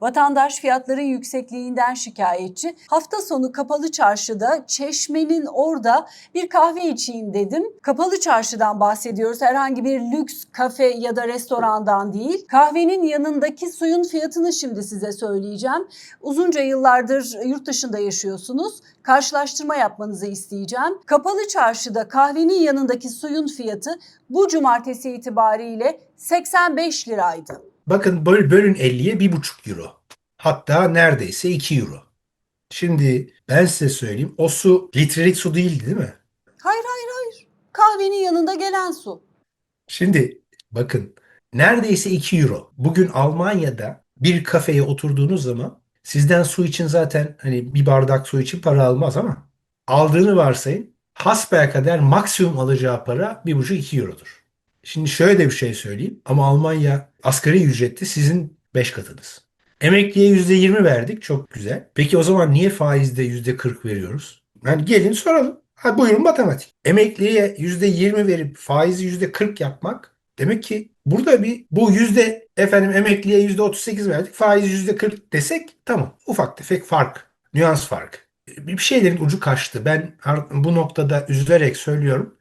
Vatandaş fiyatların yüksekliğinden şikayetçi. Hafta sonu kapalı çarşıda Çeşme'nin orada bir kahve içeyim dedim. Kapalı çarşıdan bahsediyoruz. Herhangi bir lüks kafe ya da restorandan değil. Kahvenin yanındaki suyun fiyatını şimdi size söyleyeceğim. Uzunca yıllardır yurt dışında yaşıyorsunuz. Karşılaştırma yapmanızı isteyeceğim. Kapalı çarşıda kahvenin yanındaki suyun fiyatı bu cumartesi itibariyle 85 liraydı. Bakın böl, bölün 50'ye 1,5 euro. Hatta neredeyse 2 euro. Şimdi ben size söyleyeyim. O su litrelik su değildi değil mi? Hayır hayır hayır. Kahvenin yanında gelen su. Şimdi bakın neredeyse 2 euro. Bugün Almanya'da bir kafeye oturduğunuz zaman sizden su için zaten hani bir bardak su için para almaz ama aldığını varsayın hasbelkader maksimum alacağı para 1,5-2 eurodur. Şimdi şöyle de bir şey söyleyeyim ama Almanya asgari ücreti sizin 5 katınız. Emekliye %20 verdik çok güzel. Peki o zaman niye faizde %40 veriyoruz? Yani gelin soralım. Ha, buyurun matematik. Emekliye %20 verip faizi %40 yapmak demek ki burada bir bu yüzde efendim emekliye %38 verdik faiz %40 desek tamam ufak tefek fark nüans fark. Bir şeylerin ucu kaçtı. Ben bu noktada üzülerek söylüyorum.